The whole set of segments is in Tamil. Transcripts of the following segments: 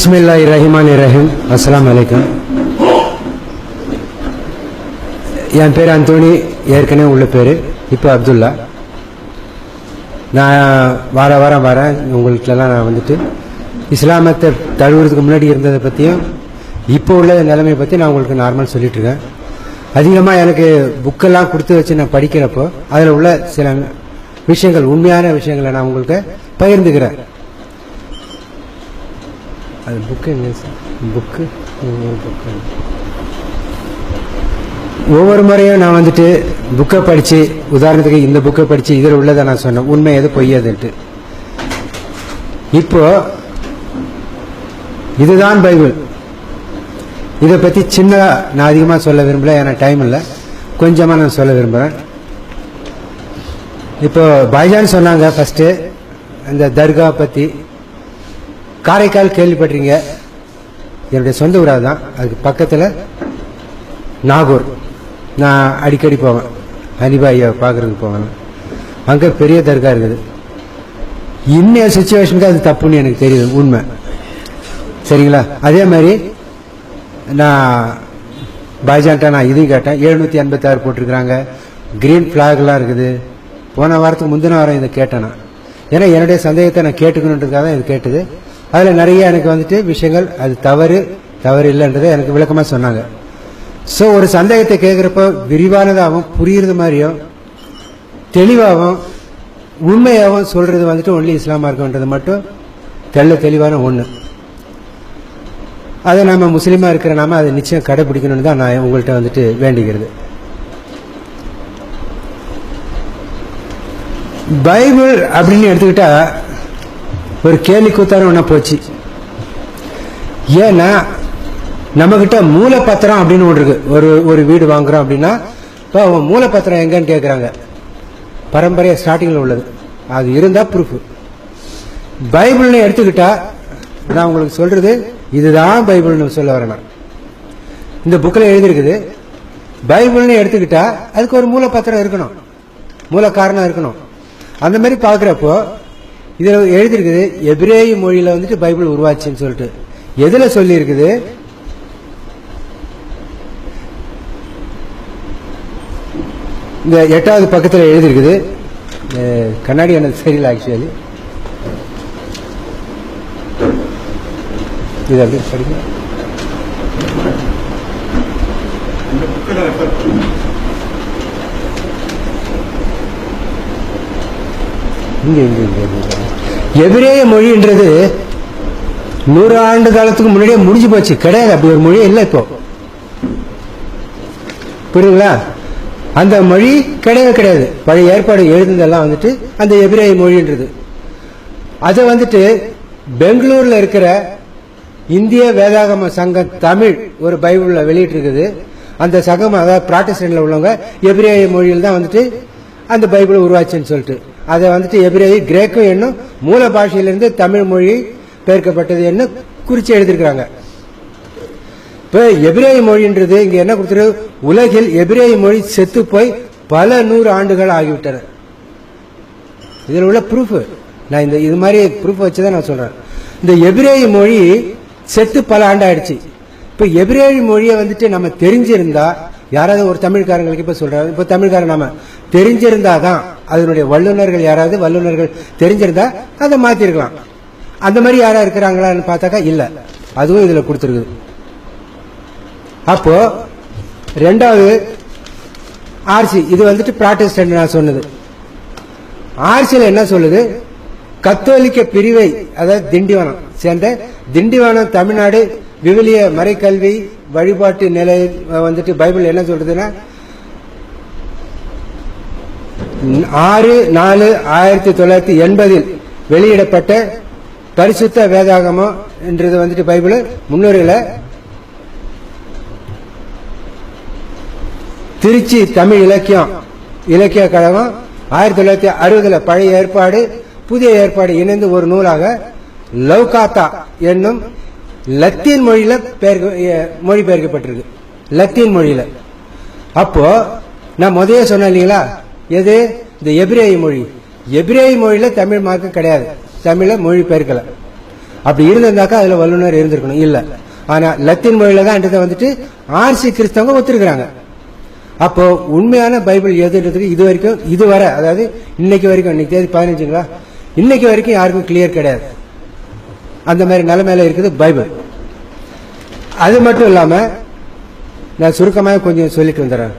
பிஸ்மில்லா ரஹிமான் ரஹீம் அஸ்லாம் வலைக்கம் என் பேர் அந்தோணி. ஏற்கனவே உள்ள பேர். இப்போ அப்துல்லா. நான் வார வாரம் வரேன். உங்களுக்கெல்லாம் நான் வந்துட்டு இஸ்லாமத்தை தழுவுறதுக்கு முன்னாடி இருந்ததை பற்றியும் இப்போ உள்ள நிலைமையை பற்றி நான் உங்களுக்கு நார்மல் சொல்லிட்டு இருக்கேன். அதிகமாக எனக்கு புக்கெல்லாம் கொடுத்து வச்சு நான் படிக்கிறப்போ அதில் உள்ள சில விஷயங்கள் உண்மையான விஷயங்களை நான் உங்களுக்கு பகிர்ந்துக்கிறேன். அது புக்கு என்ன புக்கு புக்கு ஒவ்வொரு முறையும் நான் வந்துட்டு புக்கை படித்து உதாரணத்துக்கு இந்த புக்கை படித்து இதில் உள்ளதை நான் சொன்னேன். உண்மை எது பொய்யதுன்ட்டு இப்போ இதுதான் பைபிள். இதை பற்றி சின்னதாக நான் அதிகமாக சொல்ல விரும்பல ஏன்னா டைம் இல்லை. கொஞ்சமாக நான் சொல்ல விரும்புகிறேன் இப்போ பைஜான் சொன்னாங்க ஃபஸ்ட்டு அந்த தர்கா பற்றி காரைக்கால் கேள்விப்பட்டிருங்க என்னுடைய சொந்த ஊராக தான் அதுக்கு பக்கத்தில் நாகூர். நான் அடிக்கடி போவேன். ஹனிபா பார்க்குறதுக்கு போவேன். அங்கே பெரிய தர்கா இருக்குது. இன்னைய சுச்சுவேஷனுக்கு அது தப்புன்னு எனக்கு தெரியுது உண்மை. சரிங்களா? அதே மாதிரி நான் பாய்ஜான்ட்ட நான் இதையும் கேட்டேன். எழுநூற்றி எண்பத்தாறு போட்டிருக்கிறாங்க. க்ரீன் ஃப்ளாக்லாம் இருக்குது. போன வாரத்துக்கு முந்தின வாரம் இதை கேட்டேன் நான். ஏன்னா என்னுடைய சந்தேகத்தை நான் கேட்டுக்கணுன்றதுக்காக தான் இது கேட்டது. அதில் நிறைய எனக்கு வந்துட்டு விஷயங்கள் அது தவறு தவறு இல்லைன்றதை எனக்கு விளக்கமாக சொன்னாங்க. ஸோ ஒரு சந்தேகத்தை கேட்குறப்போ விரிவானதாகவும் புரியுறது மாதிரியும் தெளிவாகவும் உண்மையாகவும் சொல்கிறது வந்துட்டு ஒன்லி இஸ்லாமாக இருக்குன்றது மட்டும் தெள்ள தெளிவான ஒன்று அதை நம்ம முஸ்லீமாக இருக்கிற நாம அதை நிச்சயம் கடைபிடிக்கணும்னு தான் நான் உங்கள்கிட்ட வந்துட்டு வேண்டிக்கிறது பைபிள் அப்படின்னு எடுத்துக்கிட்டால் ஒரு கேலி கூத்தாரம் ஒன்றா போச்சு. ஏன்னா நம்மக்கிட்ட மூலப்பத்திரம் அப்படின்னு ஒன்று இருக்கு. ஒரு ஒரு வீடு வாங்குறோம் அப்படின்னா இப்போ அவன் மூலப்பத்திரம் எங்கன்னு கேட்குறாங்க பரம்பரையா ஸ்டார்டிங்கில் உள்ளது. அது இருந்தால் ப்ரூஃப் பைபிள்னு எடுத்துக்கிட்டா நான் உங்களுக்கு சொல்றது இதுதான் பைபிள்னு சொல்ல வரேன் நான் இந்த புக்கில் எழுதியிருக்குது பைபிள்னு எடுத்துக்கிட்டா அதுக்கு ஒரு மூலப்பத்திரம் இருக்கணும். மூல காரணம் இருக்கணும். அந்த மாதிரி பார்க்குறப்போ இதில் எழுதியிருக்குது எபிரேய மொழியில் வந்துட்டு பைபிள் உருவாச்சுன்னு சொல்லிட்டு. எதில் சொல்லியிருக்குது? இந்த எட்டாவது பக்கத்தில் எழுதியிருக்குது. கண்ணாடி எனக்கு சரியில்லை ஆக்சுவலி இது அப்படி படிங்க. இங்கே இங்கே இங்கே. எபிரேய மொழின்றது நூறு ஆண்டு காலத்துக்கு முன்னாடியே முடிஞ்சு போச்சு. கிடையாது அப்படி ஒரு மொழியே இல்லை இப்போ. புரியுங்களா அந்த மொழி கிடையவே கிடையாது. பழைய ஏற்பாடு எழுதுனதெல்லாம் வந்துட்டு அந்த எபிரேய மொழின்றது. அதை வந்துட்டு பெங்களூர்ல இருக்கிற இந்திய வேதாகம சங்கம் தமிழ் ஒரு பைபிள்ல வெளியிட்டிருக்குது. அந்த சங்கம் அதாவது ப்ராட்டஸ்டன்ட்ல உள்ளவங்க எபிரேய மொழியில் தான் வந்துட்டு அந்த பைபிள் உருவாச்சுன்னு சொல்லிட்டு. அதை வந்துட்டு எபிரேய கிரேக்கம் என்னும் மூல பாஷையிலிருந்து தமிழ் மொழி பெயர்க்கப்பட்டது என்ன குறிச்சு எழுதியிருக்கிறாங்க. இப்போ எபிரேய மொழின்றது இங்க என்ன கொடுத்துருக்கு உலகில் எபிரேய மொழி செத்து போய் பல நூறு ஆண்டுகள் ஆகிவிட்டன. இதில் உள்ள ப்ரூஃப் நான் இந்த இது மாதிரி ப்ரூஃப் வச்சு தான் நான் சொல்றேன். இந்த எபிரேய மொழி செத்து பல ஆண்டு ஆயிடுச்சு. இப்போ எபிரேய மொழியை வந்துட்டு நம்ம தெரிஞ்சிருந்தா யாராவது ஒரு தமிழ்காரங்களுக்கு இப்ப சொல்றாரு. இப்ப தமிழ்காரன் நாம தெரிஞ்சிருந்தா தான் அதனுடைய வல்லுநர்கள் யாராவது வல்லுநர்கள் தெரிஞ்சிருந்தா அதை மாத்திருக்கலாம். அந்த மாதிரி யாரா இருக்கிறாங்களான்னு பார்த்தாக்கா இல்ல. அதுவும் இதுல கொடுத்துருக்குது. அப்போ ரெண்டாவது ஆர்சி இது வந்துட்டு ப்ராட்டஸ்டன்ட் நான் சொன்னது. ஆர்சியில் என்ன சொல்லுது? கத்தோலிக்க பிரிவை அதாவது திண்டிவனம் சேர்ந்த திண்டிவனம் தமிழ்நாடு விவிலிய மறைக்கல்வி வழிபாட்டு நிலை வந்துட்டு பைபிள் என்ன சொல்றதுன்னா ஆறு நாலு ஆயிரத்தி தொள்ளாயிரத்தி எண்பதில் வெளியிடப்பட்ட பரிசுத்த வேதாகமம் என்றது வந்துட்டு பைபிள். முன்னுரையில திருச்சி தமிழ் இலக்கியம் இலக்கிய கழகம் ஆயிரத்தி தொள்ளாயிரத்தி அறுபதுல பழைய ஏற்பாடு புதிய ஏற்பாடு இணைந்து ஒரு நூலாக லவ்காத்தா என்னும் லத்தீன் மொழியில பெயர்க்க- எ- மொழிபெயர்க்கப்பட்டிருக்கு லத்தீன் மொழியில. அப்போ நான் முதலே சொன்னேன் இல்லைங்களா? எது? இந்த எபிரேய மொழி. எபிரேய மொழியில தமிழ் மார்க்கம் கிடையாது. தமிழ மொழி பெயர்க்கல. அப்படி இருந்திருந்தாக்கா அதுல வல்லுனர் இருந்திருக்கணும். இல்ல. ஆனா லத்தீன் மொழியில தான் இன்றதை வந்துட்டு ஆர்சி கிறிஸ்தவங்க ஒத்துருக்கிறாங்க. அப்போ உண்மையான பைபிள் எதுன்றதுக்கு இது வரைக்கும் இதுவரை அதாவது இன்னைக்கு வரைக்கும் இன்னைக்கு தேதி பதினஞ்சுங்களா? இன்னைக்கு வரைக்கும் யாருக்கும் கிளியர் கிடையாது. அந்த மாதிரி நிலைமையில இருக்குது பைபிள். அது மட்டும் இல்லாம நான் சுருக்கமாக கொஞ்சம் சொல்லிட்டு வந்துடுறேன்.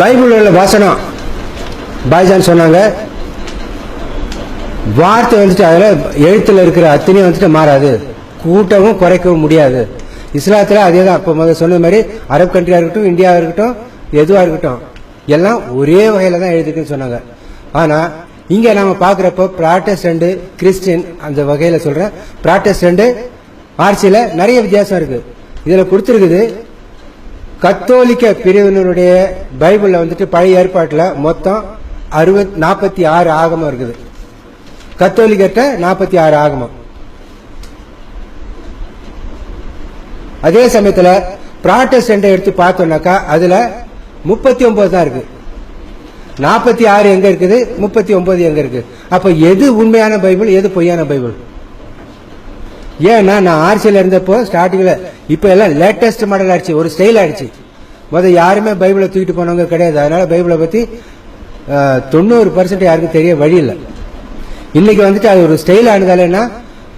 பைபிள் உள்ள வசனம். பாய்ஜான் சொன்னாங்க வார்த்தை வந்துட்டு அதில் எழுத்தில் இருக்கிற அத்தனையும் வந்துட்டு மாறாது. கூட்டவும் குறைக்கவும் முடியாது. இஸ்லாத்தில் அதே தான் அப்போ முதல்ல சொன்ன மாதிரி அரபு கண்ட்ரியாக இருக்கட்டும் இந்தியாவாக இருக்கட்டும் எதுவாக இருக்கட்டும். எல்லாம் ஒரே வகையில் தான் எழுதிருக்குன்னு சொன்னாங்க. ஆனால் இங்கே நம்ம பார்க்குறப்போ ப்ராட்டஸ்டண்ட் கிறிஸ்டின் அந்த வகையில் சொல்கிறேன் ப்ராட்டஸ்டண்ட் ஆர்சியில் நிறைய வித்தியாசம் இருக்குது இதில் கொடுத்துருக்குது கத்தோலிக்க பிரிவினருடைய பைபிளில் வந்துட்டு பழைய ஏற்பாட்டில் மொத்தம் அறுபத் நாற்பத்தி ஆறு ஆகமம் இருக்குது. கத்தோலிக்கிட்ட நாற்பத்தி ஆறு ஆகமம். அதே சமயத்தில் ப்ராட்டஸ்டன்ட் எடுத்து பார்த்தோம்னாக்கா அதுல முப்பத்தி ஒன்பது தான் இருக்கு. நாற்பத்தி ஆறு எங்க இருக்குது? முப்பத்தி ஒன்பது எங்க இருக்கு? அப்ப எது உண்மையான பைபிள் எது பொய்யான பைபிள்? ஏன்னா நான் ஆர்சியில் இருந்தப்போ ஸ்டார்டிங்ல இப்ப எல்லாம் லேட்டஸ்ட் மாடல் ஆயிடுச்சு ஒரு ஸ்டைல் ஆயிடுச்சு. முதல் யாருமே பைபிளை தூக்கிட்டு போனவங்க கிடையாது. அதனால பைபிளை பத்தி தொண்ணூறு பர்சன்ட் யாருக்கும் தெரிய வழி இல்லை. இன்னைக்கு வந்துட்டு அது ஒரு ஸ்டைல் ஆனதாலன்னா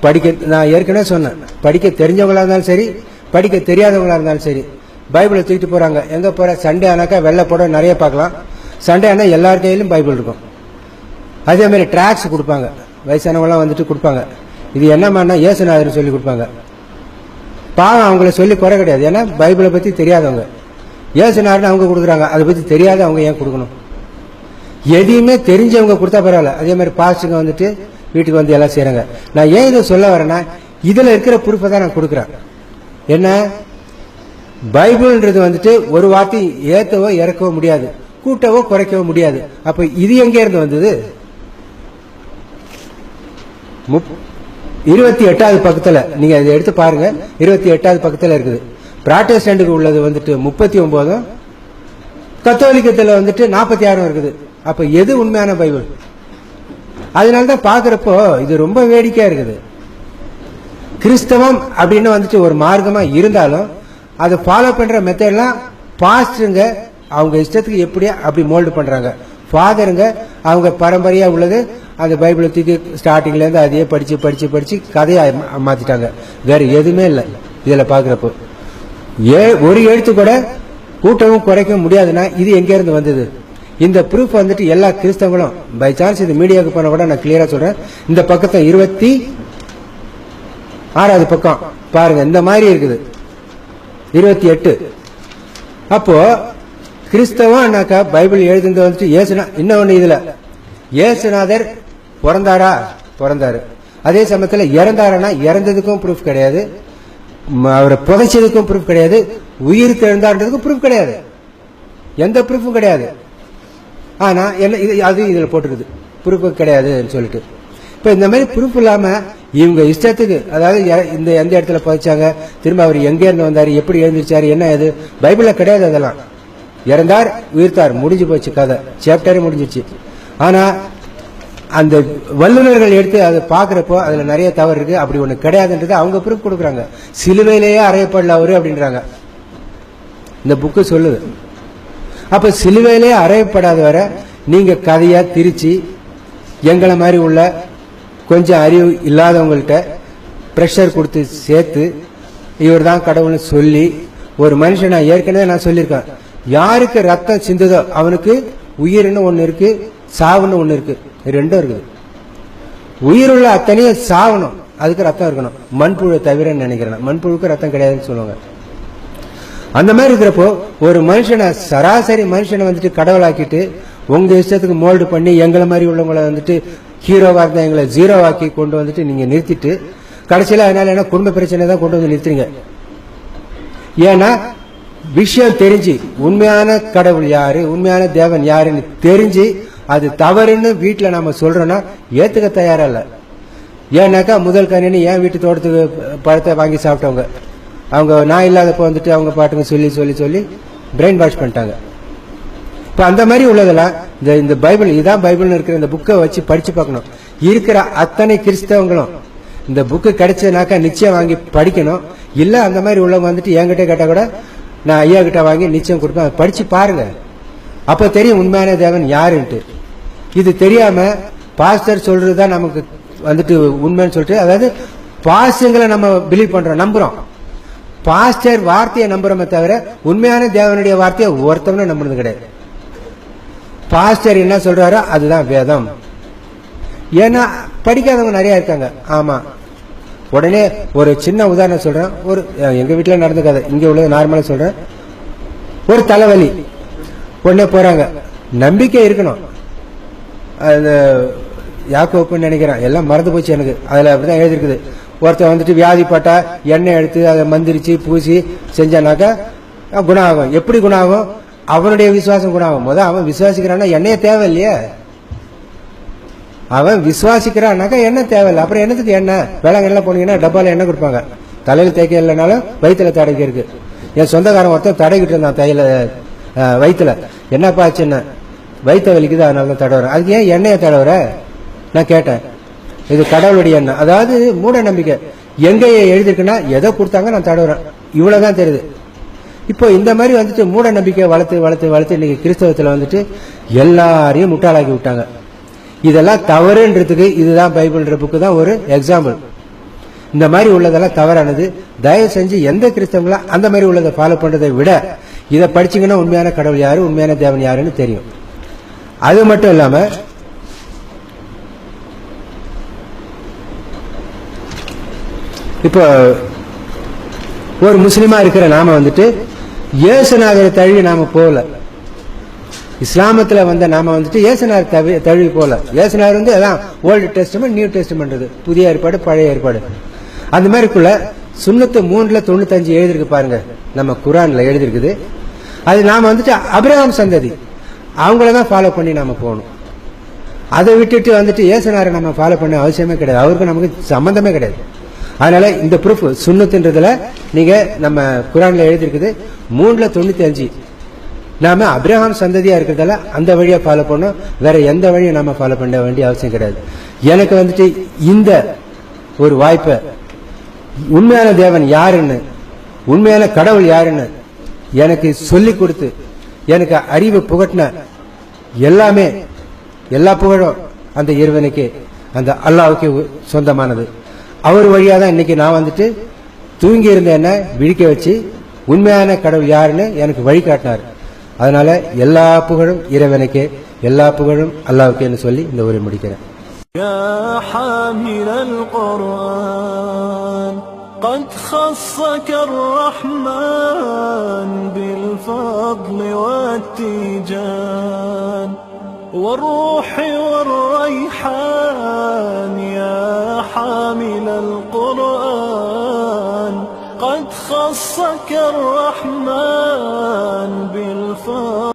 படிக்க நான் ஏற்கனவே சொன்னேன். படிக்க தெரிஞ்சவங்களா இருந்தாலும் சரி படிக்க தெரியாதவங்களா இருந்தாலும் சரி பைபிளை தூக்கிட்டு போகிறாங்க எங்கே போகிற சண்டே ஆனாக்கா வெள்ளை போட நிறைய பார்க்கலாம். சண்டே ஆனால் எல்லார் கையிலும் பைபிள் இருக்கும். அதே மாதிரி ட்ராக்ஸ் கொடுப்பாங்க. வயசானவங்களாம் வந்துட்டு கொடுப்பாங்க. இது என்னமானா இயேசுநாதர்னு சொல்லி கொடுப்பாங்க. பாவம் அவங்கள சொல்லி குறை கிடையாது. ஏன்னா பைபிளை பற்றி தெரியாதவங்க. இயேசுநாதர்னு அவங்க கொடுக்குறாங்க. அதை பற்றி தெரியாத அவங்க ஏன் கொடுக்கணும்? எதையுமே தெரிஞ்சவங்க கொடுத்தா பரவாயில்ல. அதே மாதிரி பாஸ்டுங்க வந்துட்டு வீட்டுக்கு வந்து எல்லாம் செய்கிறாங்க நான் ஏன் இதை சொல்ல வரேன்னா இதில் இருக்கிற ப்ரூஃபை தான் நான் கொடுக்குறேன். என்ன? பைபிள்ன்றது வந்துட்டு ஒரு வார்த்தை ஏத்தவோ இறக்கவோ முடியாது கூட்டவோ குறைக்கவோ முடியாது. அப்ப இது எங்க இருந்து வந்தது? முப்- இருபத்தி எட்டாவது பக்கத்துல நீங்க அதை எடுத்து பாருங்க. இருபத்தி எட்டாவது பக்கத்துல இருக்குது. பிராட்டஸ்டன்ட்டுக்கு உள்ளது வந்துட்டு முப்பத்தி ஒன்பதும் கத்தோலிக்கத்துல வந்துட்டு நாற்பத்தி ஆறும் இருக்குது. அப்ப எது உண்மையான பைபிள்? அதனால தான் பாக்குறப்போ இது ரொம்ப வேடிக்கையா இருக்குது. கிறிஸ்தவம் அப்படின்னு வந்துட்டு ஒரு மார்க்கமா இருந்தாலும் அதை ஃபாலோ பண்ற மெத்தட்லாம் பாஸ்டருங்க அவங்க இஷ்டத்துக்கு எப்படியா அப்படி மோல்டு பண்றாங்க. ஃபாதருங்க அவங்க பரம்பரையா உள்ளது அந்த பைபிளை தூக்கி ஸ்டார்டிங்ல இருந்து அதையே படிச்சு படிச்சு படிச்சு கதையை மாற்றிட்டாங்க மாத்திட்டாங்க. வேற எதுவுமே இல்லை இதுல பாக்குறப்போ ஏ ஒரு எழுத்து கூட கூட்டவும் குறைக்கவும் முடியாதுன்னா இது எங்க இருந்து வந்தது? இந்த ப்ரூஃப் வந்துட்டு எல்லா கிறிஸ்தவங்களும் பை சான்ஸ் இது மீடியாவுக்கு போன கூட நான் கிளியரா சொல்றேன். இந்த பக்கத்தை இருபத்தி ஆறாவது பக்கம் பாருங்க இந்த மாதிரி இருக்குது. இருபத்தி எட்டு. அப்போ கிறிஸ்தவனாக்கா பைபிள் எழுதுனது வந்துட்டு ஏசுனா இன்னொன்று இதுல. ஏசுநாதர் பிறந்தாரா? பிறந்தாரு. அதே சமயத்தில் இறந்தாரனா இறந்ததுக்கும் ப்ரூஃப் கிடையாது. அவரை புதைச்சதுக்கும் ப்ரூஃப் கிடையாது. உயிர் தெழுந்தான்றதுக்கும் ப்ரூஃப் கிடையாது. எந்த ப்ரூஃபும் கிடையாது. ஆனா என்ன இது அது இதில் போட்டிருக்குது. ப்ரூஃப் கிடையாதுன்னு சொல்லிட்டு. இப்போ இந்த மாதிரி ப்ரூஃப் இல்லாமல் இவங்க இஷ்டத்துக்கு அதாவது இந்த எந்த இடத்துல புதைச்சாங்க திரும்ப அவர் எங்க இருந்து எப்படி எழுந்திருச்சாரு என்ன இது? பைபிளில் கிடையாது அதெல்லாம். இறந்தார் உயிர்த்தார் முடிஞ்சு போச்சு கதை. சாப்டரே முடிஞ்சிச்சு ஆனால் அந்த வல்லுநர்கள் எடுத்து அதை பார்க்குறப்போ அதில் நிறைய தவறு இருக்குது அப்படி ஒன்று கிடையாதுன்றது அவங்க ப்ரூஃப் கொடுக்குறாங்க. சிலுவையிலேயே அறையப்படல அவரு அப்படின்றாங்க. இந்த புக்கு சொல்லுது. அப்போ சிலுவையிலே அறையப்படாத வர நீங்கள் கதையாக திரிச்சு எங்களை மாதிரி உள்ள கொஞ்சம் அறிவு இல்லாதவங்கள்ட்ட ப்ரெஷர் கொடுத்து சேர்த்து இவர் தான் கடவுள்னு சொல்லி ஒரு மனுஷன் நான் ஏற்கனவே நான் சொல்லியிருக்கேன். யாருக்கு ரத்தம் சிந்ததோ அவனுக்கு உயிர்னு ஒன்று இருக்கு சாவுன்னு ஒன்று இருக்கு. ரெண்டும் இருக்குது. உயிர் உள்ள அத்தனையும் சாவணும். அதுக்கு ரத்தம் இருக்கணும். மண்புழு தவிர நினைக்கிறேன். மண்புழுக்கு ரத்தம் கிடையாதுன்னு சொல்லுவாங்க. அந்த மாதிரி இருக்கிறப்போ ஒரு மனுஷனை சராசரி மனுஷனை வந்துட்டு கடவுளாக்கிட்டு உங்க இஷ்டத்துக்கு மோல்டு பண்ணி எங்களை மாதிரி உள்ளவங்களை வந்துட்டு ஹீரோவாக இருந்தால் எங்களை ஜீரோவாக்கி கொண்டு வந்துட்டு நீங்கள் நிறுத்திட்டு கடைசியில் அதனால் என்ன குடும்ப பிரச்சனை தான் கொண்டு வந்து நிறுத்துறீங்க. ஏன்னா விஷயம் தெரிஞ்சு உண்மையான கடவுள் யாரு உண்மையான தேவன் யாருன்னு தெரிஞ்சு அது தவறுன்னு வீட்டில் நம்ம சொல்றோம்னா ஏத்துக்க தயாரா இல்லை. ஏன்னாக்கா முதல் கணினி என் வீட்டு தோட்டத்துக்கு பழத்தை வாங்கி சாப்பிட்டவங்க. அவங்க நான் இல்லாதப்போ வந்துட்டு அவங்க பாட்டுங்க சொல்லி சொல்லி சொல்லி பிரெயின் வாஷ் பண்ணிட்டாங்க. இப்போ அந்த மாதிரி உள்ளதெல்லாம் இந்த இந்த பைபிள் இதான் பைபிள்னு இருக்கிற இந்த புக்கை வச்சு படிச்சு பார்க்கணும். இருக்கிற அத்தனை கிறிஸ்தவங்களும் இந்த புக்கு கிடைச்சதுனாக்கா நிச்சயம் வாங்கி படிக்கணும். இல்ல அந்த மாதிரி உள்ளவங்க வந்துட்டு என்கிட்ட கேட்டா கூட நான் ஐயா கிட்ட வாங்கி நிச்சயம் கொடுப்பேன். அதை படிச்சு பாருங்க. அப்ப தெரியும் உண்மையான தேவன் யாருன்ட்டு. இது தெரியாம பாஸ்டர் சொல்றதுதான் நமக்கு வந்துட்டு உண்மைன்னு சொல்லிட்டு அதாவது பாஸ்டங்களை நம்ம பிலீவ் பண்றோம் நம்புறோம். பாஸ்டர் வார்த்தையை நம்புறோமே தவிர உண்மையான தேவனுடைய வார்த்தையை ஒருத்தவனும் நம்புறது கிடையாது. பாஸ்டர் என்ன சொல்றாரோ அதுதான் வேதம். ஏன்னா படிக்காதவங்க நிறைய இருக்காங்க. ஆமா. உடனே ஒரு சின்ன உதாரணம் சொல்றேன். ஒரு எங்க வீட்டில் நடந்த கதை. இங்க உள்ளது நார்மலா சொல்றேன். ஒரு தலைவலி. உடனே போறாங்க. நம்பிக்கை இருக்கணும். அது யாக்கோப்புன்னு நினைக்கிறேன். எல்லாம் மறந்து போச்சு எனக்கு. அதுல அப்படிதான் எழுதிருக்குது ஒருத்தன் வந்துட்டு வியாதிப்பட்டா எண்ணெய் எடுத்து அதை மந்திரிச்சு பூசி செஞ்சானாக்கா குணம் ஆகும் எப்படி குணம் ஆகும் அவனுடைய விசுவாசம் கூட ஆகும். முதல் அவன் விசுவாசிக்கிறான்னா என்னைய தேவை இல்லையா அவன் விசுவாசிக்கிறான்னாக்கா என்ன தேவையில்லை. அப்புறம் என்னத்துக்கு என்ன? வேளாங்கண்ணில் போனீங்கன்னா டப்பால எண்ணெய் கொடுப்பாங்க. தலையில் தேய்க்க இல்லைனாலும் வயிற்றுல தடைக்க இருக்கு. என் சொந்தக்காரன் ஒருத்தன் தடைக்கிட்டு இருந்தான் தையில வயிற்றுல என்னப்பா ஆச்சுன்னு? வயிற்ற வலிக்குது அதனால தான் தடவுறேன். அதுக்கு ஏன் எண்ணெயை தடவுற? நான் கேட்டேன். இது கடவுளுடைய எண்ணெய். அதாவது மூட நம்பிக்கை. எங்கேயே எழுதிருக்குன்னா எதை கொடுத்தாங்க நான் தடவுறேன். இவ்வளோதான் தெரியுது. இப்போ இந்த மாதிரி வந்துட்டு மூட நம்பிக்கை வளர்த்து வளர்த்து வளர்த்து இன்னைக்கு கிறிஸ்தவத்தில் வந்துட்டு எல்லாரையும் முட்டாளாக்கி விட்டாங்க. இதெல்லாம் தவறுன்றதுக்கு இதுதான் பைபிள்ன்ற புக்கு தான் ஒரு எக்ஸாம்பிள் இந்த மாதிரி உள்ளதெல்லாம் தவறானது. தயவு செஞ்சு எந்த கிறிஸ்தவங்களும் அந்த மாதிரி உள்ளதை ஃபாலோ பண்ணுறதை விட இதை படிச்சீங்கன்னா உண்மையான கடவுள் யாரு உண்மையான தேவன் யாருன்னு தெரியும். அது மட்டும் இல்லாம இப்போ ஒரு முஸ்லீமா இருக்கிற நாம வந்துட்டு இயேசுநாதர் தழுவி நாம போகல. இஸ்லாமத்தில் வந்த நாம வந்துட்டு இயேசுநாதர் தவி தழுவி போகல. இயேசுநாதர் வந்து அதான் ஓல்டு டெஸ்ட்மெண்ட் நியூ டெஸ்ட்மெண்ட் புதிய ஏற்பாடு பழைய ஏற்பாடு. அந்த மாதிரிக்குள்ள சுண்ணத்து மூணுல தொண்ணூத்தஞ்சு எழுதிருக்கு பாருங்க. நம்ம குரான்ல எழுதிருக்குது. அது நாம வந்துட்டு அபிரகாம் சந்ததி. அவங்கள தான் ஃபாலோ பண்ணி நாம போகணும். அதை விட்டுட்டு வந்துட்டு இயேசுநாரை நம்ம ஃபாலோ பண்ண அவசியமே கிடையாது. அவருக்கு நமக்கு சம்மந்தமே கிடையாது. அதனால இந்த ப்ரூஃப் சுண்ணத்துன்றதுல நீங்க நம்ம குரான்ல எழுதியிருக்குது மூணுல தொண்ணூத்தி அஞ்சு நாம அப்ரஹாம் சந்ததியா இருக்கிறதால அந்த வழியை ஃபாலோ பண்ணோம் வேற எந்த வழியும் நாம ஃபாலோ பண்ண வேண்டிய அவசியம் கிடையாது. எனக்கு வந்துட்டு இந்த ஒரு வாய்ப்பை உண்மையான தேவன் யாருன்னு உண்மையான கடவுள் யாருன்னு எனக்கு சொல்லி கொடுத்து எனக்கு அறிவு புகட்டின எல்லாமே எல்லா புகழும் அந்த இறைவனுக்கு அந்த அல்லாவுக்கு சொந்தமானது. அவர் வழியா தான் இன்னைக்கு நான் வந்துட்டு தூங்கி இருந்த என்ன விழிக்க வச்சு உண்மையான கடவுள் யாருன்னு எனக்கு வழிகாட்டினார் அதனால எல்லா புகழும் இறைவனுக்கே எல்லா புகழும் அல்லாவுக்கேன்னு சொல்லி இந்த உரை முடிக்கிறேன் يا حامل القرآن قد خصك الرحمن بالفضل والتيجان والروح والريحان يا حامل القرآن قد خصك الرحمن بالفضل